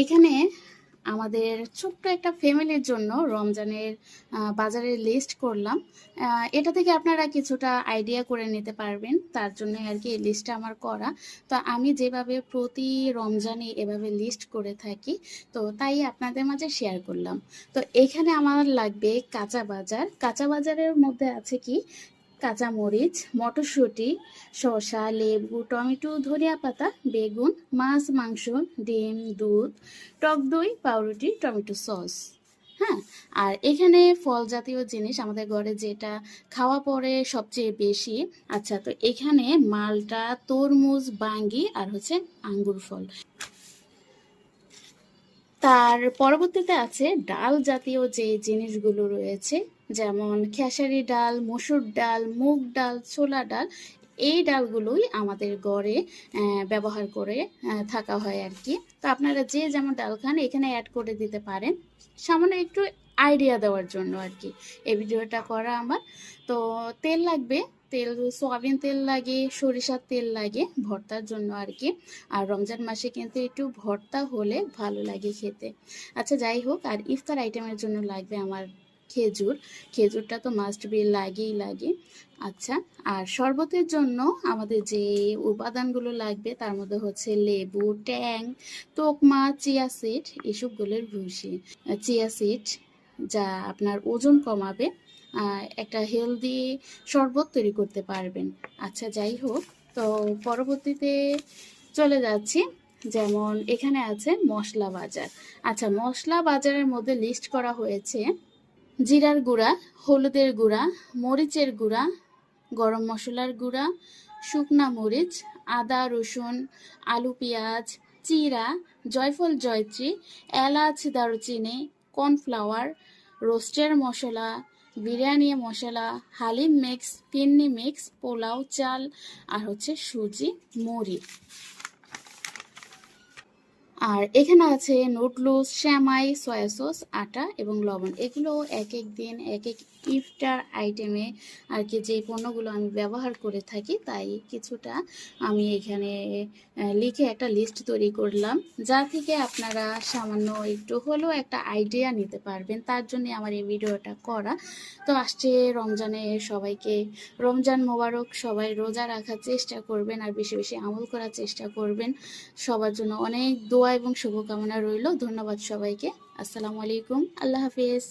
এখানে আমাদের ছোট্ট একটা ফ্যামিলির জন্য রমজানের বাজারের লিস্ট করলাম। এটা থেকে আপনারা কিছুটা আইডিয়া করে নিতে পারবেন। তার জন্য আর কি এই লিস্টটা আমার করা। তো আমি যেভাবে প্রতি রমজানে এভাবে লিস্ট করে থাকি, তো তাই আপনাদের মাঝে শেয়ার করলাম। তো এখানে আমার লাগবে কাঁচা বাজার। কাঁচা বাজারের মধ্যে আছে কি? কাঁচামরিচ, মটরশুঁটি, শসা, লেবু, টমেটো, ধনিয়া পাতা, বেগুন, মাছ, মাংস, ডিম, দুধ, টক দই, পাউরুটি, টমেটো সস। হ্যাঁ আর এখানে ফল জাতীয় জিনিস আমাদের ঘরে যেটা খাওয়া পরে সবচেয়ে বেশি। আচ্ছা তো এখানে মালটা, তরমুজ, বাঙ্গি আর হচ্ছে আঙ্গুর ফল। তার পরবর্তীতে আছে ডাল জাতীয় যে জিনিসগুলো রয়েছে, যেমন খেসারি ডাল, মসুর ডাল, মুগ ডাল, ছোলা ডাল, এই ডালগুলোই আমাদের গড়ে ব্যবহার করে থাকা হয় আর কি। তো আপনারা যে যেমন ডাল খান, এখানে অ্যাড করে দিতে পারেন। সামান্য একটু আইডিয়া দেওয়ার জন্য আর কি। এই ভিডিওটা করা আমার। তো তেল লাগবে তেল, সয়াবিন তেল লাগে, সরিষার তেল লাগে ভর্তার জন্য আর কি আর রমজান মাসে কিন্তু একটু ভর্তা হলে ভালো লাগে খেতে। আচ্ছা যাই হোক, আর ইফতার আইটেমের জন্য লাগবে আমার খেজুর। খেজুরটা তো মাস্ট বি লাগেই লাগে। আচ্ছা আর শরবতের জন্য আমাদের যে উপাদানগুলো লাগবে তার মধ্যে হচ্ছে লেবু, ট্যাং তোকমা চিয়া সিড এসবগুলোর ভুসি। চিয়া সিড যা আপনার ওজন কমাবে একটা হেলদি শরবত তৈরি করতে পারবেন। আচ্ছা যাই হোক, তো পরবর্তীতে চলে যাচ্ছি। যেমন এখানে আছে মশলা বাজার। আচ্ছা মশলা বাজারের মধ্যে লিস্ট করা হয়েছে জিরার গুঁড়া, হলুদের গুঁড়া, মরিচের গুঁড়া, গরম মশলার গুঁড়া, শুকনা মরিচ, আদা, রসুন, আলু, পেঁয়াজ, চিরা, জয়ফল, জয়ত্রী, এলাচ, দারুচিনি কর্নফ্লাওয়ার, রোস্টের মশলা, বিরিয়ানি মশলা, হালিম মিক্স, পিন্নি মিক্স, পোলাও, চাল, আর হচ্ছে সুজি, মুড়ি। আর এখানে আছে নুডলস শ্যামাই, সয়া সস, আটা এবং লবণ। এগুলো এক এক দিন এক এক ইফতার আইটেমে আর কি যে পণ্যগুলো আমি ব্যবহার করে থাকি, তাই কিছুটা আমি এখানে লিখে একটা লিস্ট তৈরি করলাম, যা থেকে আপনারা সামান্য একটু হলেও একটা আইডিয়া নিতে পারবেন। তার জন্য আমার এই ভিডিওটা করা। তো আসছে রমজানে সবাইকে, রমজান মোবারক, সবাই রোজা রাখার চেষ্টা করবেন আর বেশি বেশি আমল করার চেষ্টা করবেন। সবার জন্য অনেক দোয়া এবং শুভকামনা রইল। ধন্যবাদ সবাইকে। আসসালামু আলাইকুম। আল্লাহ হাফিজ।